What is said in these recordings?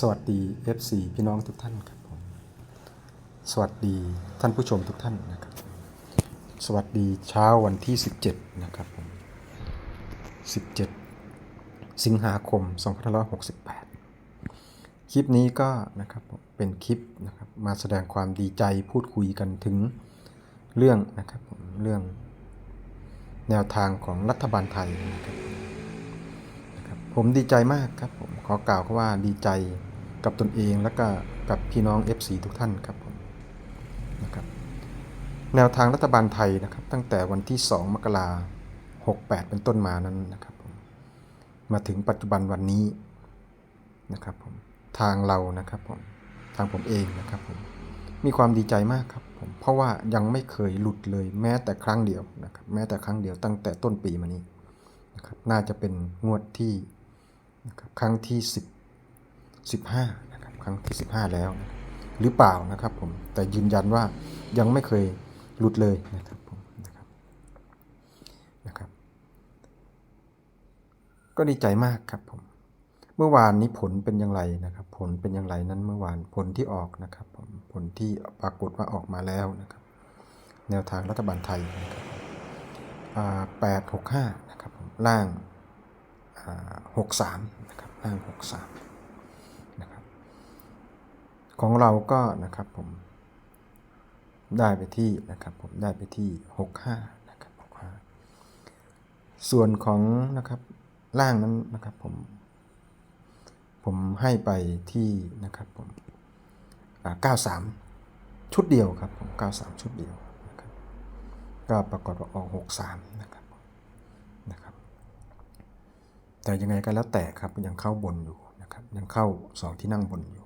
สวัสดี FC พี่น้องทุกท่านครับผมสวัสดีท่านผู้ชมทุกท่านนะครับ สวัสดีเช้าวันที่ 17 นะครับผม 17 สิงหาคม 2568 คลิปนี้ก็นะครับเป็นคลิปนะครับมาแสดงความดีใจพูดคุยกันถึงเรื่องนะครับผมเรื่องแนวทางของรัฐบาลไทยนะครับผมดีใจมากครับผมขอกล่าวว่าดีใจ กับตนเองและก็กับพี่น้อง FC ทุกท่านครับผมนะครับแนวทางรัฐบาลไทยนะครับตั้งแต่วันที่ 2 มกราคม68 เป็นต้นมานั้นนะครับผมมาถึงปัจจุบันวันนี้นะครับผมทางเรานะครับผมทางผมเองนะครับผมมีความดีใจมากครับผมเพราะว่ายังไม่เคยหลุดเลยแม้แต่ครั้งเดียวนะครับแม้แต่ครั้งเดียวตั้งแต่ต้นปีมานี้นะครับน่าจะเป็นงวดที่นะครับครั้งที่ 10 15นะครับครั้งที่ 15 แล้วนะหรือเปล่านะครับผมแต่ยืนยันว่ายังไม่เคยหลุดเลยนะครับผมนะครับนะครับ ก็ดีใจมากครับผมเมื่อวานนี้ผลเป็นอย่างไรนะครับ ผลเป็นอย่างไรนั้นเมื่อวานผลที่ออกนะครับผมผลที่ปรากฏว่าออกมาแล้วนะครับ แนวทางรัฐบาลไทยนะครับแปดหกห้านะครับผมล่างหกสามนะครับล่างหกสาม ของเราก็นะครับผมได้ไปที่นะครับผมได้ไปที่หกห้านะครับหกห้าส่วนของนะครับล่างนั้นนะครับผม ผมให้ไปที่นะครับผมเก้าสามชุดเดียวครับผมเก้าสามชุดเดียวนะครับก็ปรากฏว่าออก 63นะครับนะครับ แต่ยังไงก็แล้วแต่ครับยังเข้าบนอยู่นะครับยังเข้าสองที่นั่งบนอยู่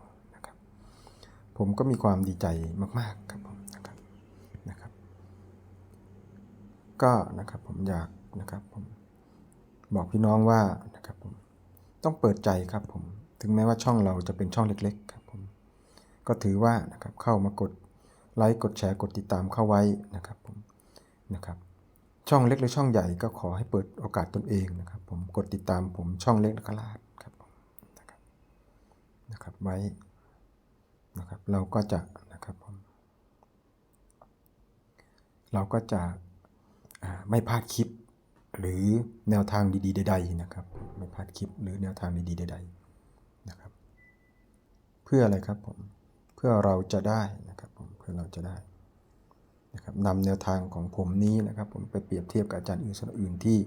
ผมก็มีความดีใจมากๆครับผมนะครับนะครับ ก็นะครับผมอยากนะครับผมบอกพี่น้องว่านะครับผมต้องเปิดใจครับผมถึงแม้ว่าช่องเราจะเป็นช่องเล็กๆครับผมก็ถือว่านะครับเข้ามากดไลค์กดแชร์กดติดตามเข้าไว้นะครับผมนะครับช่องเล็กหรือช่องใหญ่ก็ขอให้เปิดโอกาสตนเองนะครับผมกดติดตามผมช่องเล็กนักลาดครับนะครับนะครับไว้ นะครับเราก็จะนะครับผมเราก็จะไม่พลาดคลิปหรือแนวทางดีๆใดๆนะครับ ไม่พลาดคลิปหรือแนวทางดีๆใดๆนะครับ เพื่ออะไรครับผมเพื่อเราจะได้นะครับผมเพื่อเราจะได้นะครับนำแนวทางของผมนี้นะครับ ผมไปเปรียบเทียบกับอาจารย์อื่นสนอื่นที่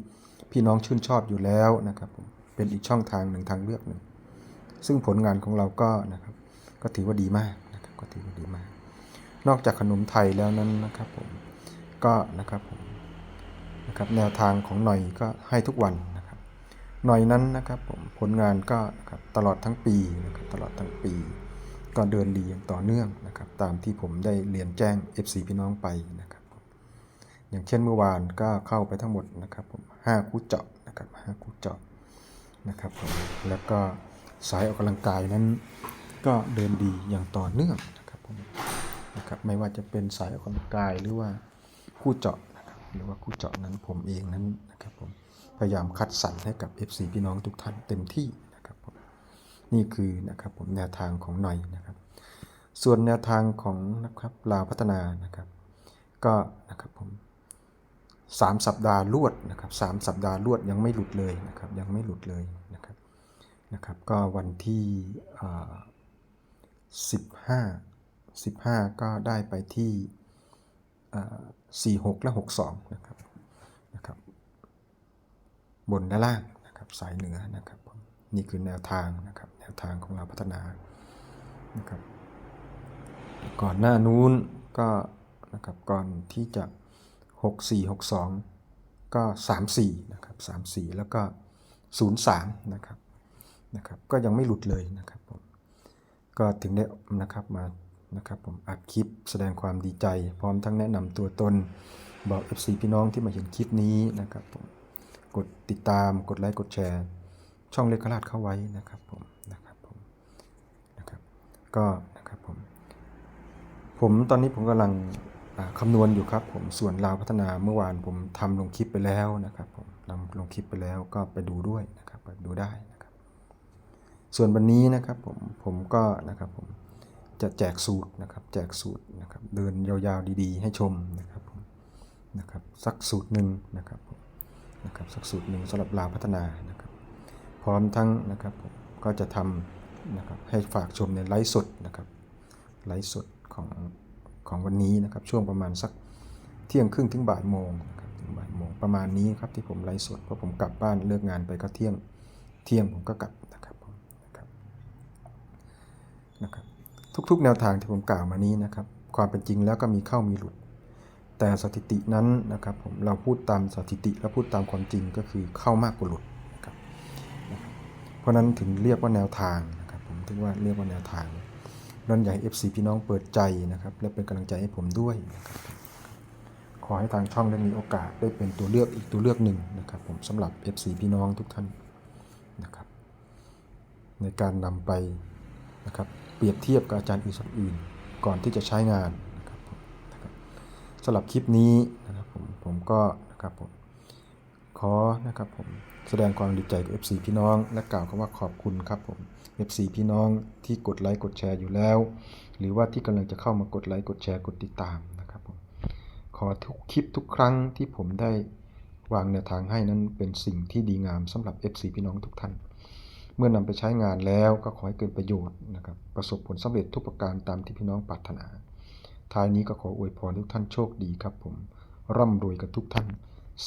พี่น้องชื่นชอบอยู่แล้วนะครับผมเป็นอีกช่องทางหนึ่งทางเลือกหนึ่งซึ่งผลงานของเราก็นะครับ ก็ถือว่าดีมากนะครับก็ถือว่าดีมาก นอกจากขนมไทยแล้วนั้นนะครับผมก็นะครับผมนะครับแนวทางของหน่อยก็ให้ทุกวันนะครับหน่อยนั้นนะครับผมผลงานก็นะครับตลอดทั้งปีนะครับตลอดทั้งปีก็เดินดีอย่างต่อเนื่องนะครับตามที่ผมได้เรียนแจ้ง FC พี่น้องไปนะครับอย่างเช่นเมื่อวานก็เข้าไปทั้งหมดนะครับผมห้าคู่เจาะนะครับห้าคู่เจาะนะครับผมแล้วก็สายออกกำลังกายนั้น ก็เดินดีอย่างต่อเนื่องนะครับผมนะครับไม่ว่าจะเป็นสายออกกำลังกายหรือว่าคู่เจาะนะครับหรือว่าคู่เจาะนั้นผมเองนั้นนะครับผมพยายามคัดสรรให้กับ FC พี่น้องทุกท่านเต็มที่นะครับผมนี่คือนะครับผมแนวทางของหน่อยนะครับ ส่วนแนวทางของนะครับลาวพัฒนานะครับ ก็นะครับผมสามสัปดาห์ลวดนะครับสามสัปดาห์ลวดยังไม่หลุดเลยนะครับยังไม่หลุดเลยนะครับนะครับก็วันที่ สิบห้าสิบห้าก็ได้ไปที่สี่หกและหกสองนะครับนะครับ บนและล่างนะครับสายเหนือนะครับ นี่คือแนวทางนะครับ แนวทางของเราพัฒนานะครับ ก่อนหน้านู้นก็นะครับก่อนที่จะ 64 62 ก็ 34 นะครับ 34 แล้วก็ 03 นะครับนะครับ ก็ยังไม่หลุดเลยนะครับผม ก็ถึงได้นะครับมานะครับผมอัดคลิปแสดงความดีใจ พร้อมทั้งแนะนำตัวตนบอก FC พี่น้องที่มาเห็นคลิปนี้นะครับผมกดติดตามกดไลค์กดแชร์ ช่องเล็กขลาดเข้าไว้นะครับผมนะครับผมนะครับก็นะครับผมผมตอนนี้ผมกำลังคำนวณอยู่ครับผมส่วนลาวพัฒนาเมื่อวานผมทำลงคลิปไปแล้วนะครับผมนำลงคลิปไปแล้วก็ไปดูด้วยนะครับไปดูได้ ส่วนวันนี้นะครับผมผมก็นะครับผมจะแจกสูตรนะครับแจกสูตรนะครับเดินยาวๆดีๆ ให้ชมนะครับผมนะครับสักสูตรหนึ่งนะครับผมนะครับสักสูตรหนึ่งสำหรับลาวพัฒนานะครับพร้อมทั้งนะครับผมก็จะทำนะครับให้ฝากชมในไลฟ์สดนะครับไลฟ์สดของของวันนี้นะครับช่วงประมาณสักเที่ยงครึ่งถึงบ่ายโมงนะครับถึงบ่ายโมงประมาณนี้ครับที่ผมไลฟ์สดเพราะผมกลับบ้านเลิกงานไปก็เที่ยงเที่ยงผมก็กลับนะครับผมนะครับ นะครับทุกๆ แนวทางที่ผมกล่าวมานี้นะครับความเป็นจริงแล้วก็มีเข้ามีหลุด แต่สถิตินั้นนะครับผมเราพูดตามสถิติและพูดตามความจริงก็คือเข้ามากกว่าหลุดนะครับเพราะนั้นถึงเรียกว่าแนวทางนะครับผมถึงว่าเรียกว่าแนวทางนั่นอยากให้ FC พี่น้องเปิดใจนะครับและเป็นกำลังใจให้ผมด้วยนะครับขอให้ทางช่องได้มีโอกาสได้เป็นตัวเลือกอีกตัวเลือกหนึ่งนะครับผมสำหรับ FC พี่น้องทุกท่านนะครับในการนำไปนะครับ รียบเทียบกับอาจารย์อื่นๆก่อนที่จะใช้งานนะครับสำหรับคลิปนี้นะครับผมผมก็นะครับผมขอนะครับผมแสดงความดีใจกับ FC พี่น้อง และกล่าวคำว่าขอบคุณครับผม FC พี่น้องที่กดไลค์กดแชร์อยู่แล้ว หรือว่าที่กำลังจะเข้ามากดไลค์กดแชร์กดติดตามนะครับผมขอทุกคลิปทุกครั้งที่ผมได้วางแนวทางให้นั้นเป็นสิ่งที่ดีงามสำหรับ FC พี่น้องทุกท่าน เมื่อนำไปใช้งานแล้วก็ขอให้เกิดประโยชน์นะครับ ประสบผลสำเร็จทุกประการตามที่พี่น้องปรารถนา ท้ายนี้ก็ขออวยพรทุกท่านโชคดีครับผม ร่ำรวยกับทุกท่าน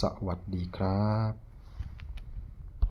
สวัสดีครับ